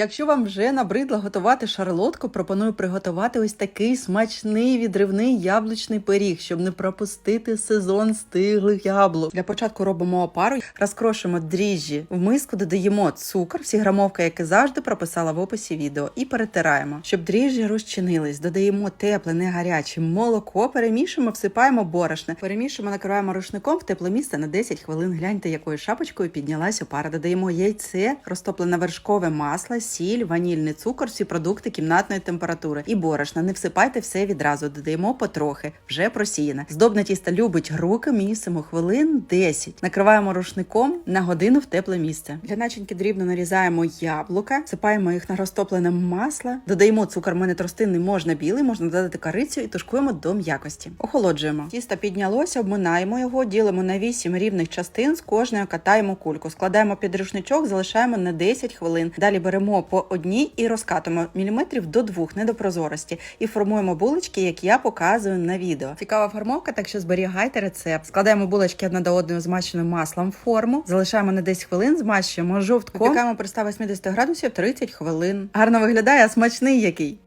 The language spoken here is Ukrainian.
Якщо вам вже набридло готувати шарлотку, пропоную приготувати ось такий смачний відривний яблучний пиріг, щоб не пропустити сезон стиглих яблук. Для початку робимо опару, розкрошуємо дріжджі в миску, додаємо цукор, всі грамовка, як і завжди, прописала в описі відео, і перетираємо, щоб дріжджі розчинились. Додаємо тепле, не гаряче молоко, перемішуємо, всипаємо борошне, перемішуємо, накриваємо рушником в тепле місце на 10 хвилин. Гляньте, якою шапочкою піднялась опара. Додаємо яйце, розтоплене вершкове масло, сіль, ванільний цукор, всі продукти кімнатної температури і борошна. Не всипайте все відразу, додаємо потрохи, вже просіяне. Здобне тісто любить руки, місимо хвилин 10. Накриваємо рушником на годину в тепле місце. Для начинки дрібно нарізаємо яблука, всипаємо їх на розтоплене масло, додаємо цукор, мене тростинний, можна білий, можна додати корицю і тушкуємо до м'якості. Охолоджуємо. Тісто піднялося, обминаємо його, ділимо на 8 рівних частин, з кожної катаємо кульку. Складаємо під рушничок, залишаємо на 10 хвилин. Далі беремо по одній і розкатуємо міліметрів до двох, не до прозорості, і формуємо булочки, як я показую на відео. Цікава формовка, так що зберігайте рецепт. Складаємо булочки одна до одної змащеною маслом в форму, залишаємо на 10 хвилин, змащуємо жовтком, випікаємо при 180 градусів 30 хвилин. Гарно виглядає, а смачний який.